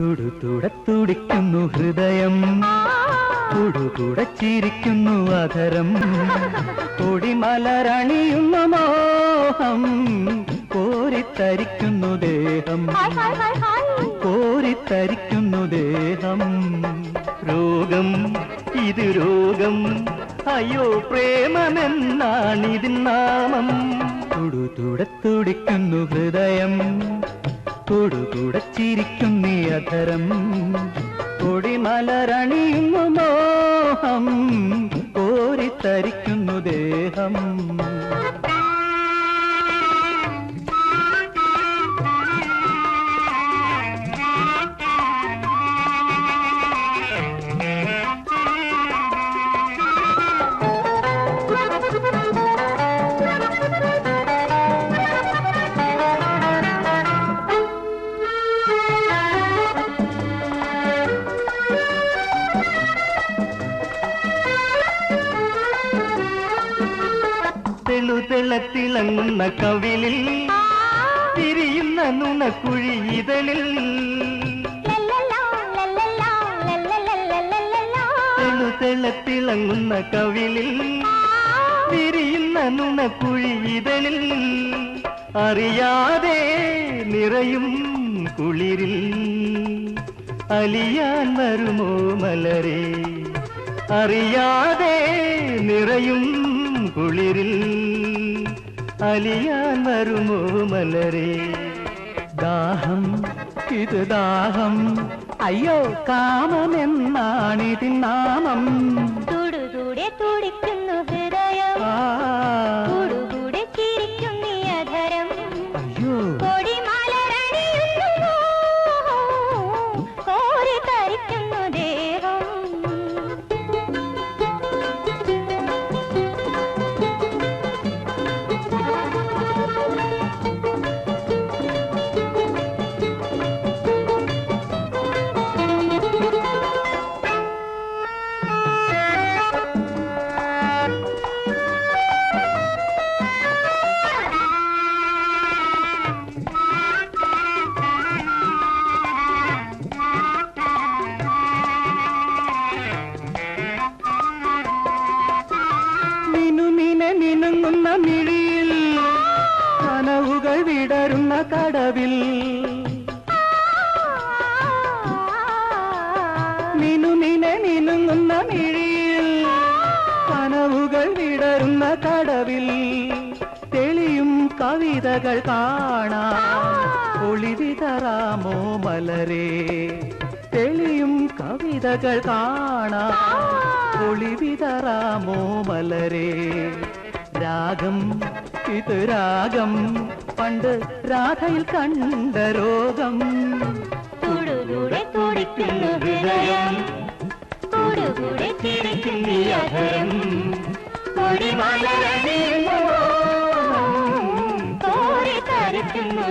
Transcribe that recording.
തുടുതുടത്തുടിക്കുന്നു ഹൃദയം. തുടുതുടച്ചിരിക്കുന്നു അധരം. കൊടിമലരണിയുന്ന മോഹം കോരിത്തരിക്കുന്നു ദേഹം. കോരിത്തരിക്കുന്നു ദേഹം. രോഗം ഇത് രോഗം. അയ്യോ പ്രേമമെന്നാണിതിൻ നാമം. തുടുതുടത്തുടിക്കുന്നു ഹൃദയം. കൊടുകുടച്ചിരിക്കുന്നീ അധരം. കൊടിമലരണിയുന്നു മോഹം കോരിത്തരിക്കുന്നു ദേഹം. തെളുതെളത്തിളങ്ങുന്ന കവിളിൽ തിരിയുന്ന നുണക്കുഴി ഇതളിൽ. തെളുതെളത്തിളങ്ങുന്ന കവിളിൽ തിരിയുന്ന നുണക്കുഴി ഇതളിൽ. അറിയാതെ നിറയും കുളിരിൽ അലിയാൻ വരുമോ മലരെ? അറിയാതെ നിറയും കുളിരിൽ അലിയാൻ വരുമോ മലരെ? ദാഹം ഇത് ദാഹം. അയ്യോ കാമമെന്നാണിതിൻ നാമം. തുടുതൂടെ തുടിക്കുന്നു ഹൃദയം മിനുങ്ങുന്ന മിഴിയിൽ കനവുകൾ വിടരുന്ന കടവിൽ. മിനുമിനെ മിനുങ്ങുന്ന മിഴിയിൽ കനവുകൾ വിടരുന്ന കടവിൽ. തെളിയും കവിതകൾ കാണാം. ഒളിവിതറാമോ മലരേ? തെളിയും കവിതകൾ കാണാം. ഒളിവിതറാമോ മലരേ? രാഗം ഇത് രാഗം. പണ്ട് രാധയിൽ കണ്ട രോഗം. തുടുകൂടെ തുടിക്കുന്നു ഹൃദയം. തുടുകൂടെ ചിരിക്കുന്നു അധരം. കൊടിമലരണിയുന്നു തോറി തരിക്കുന്നു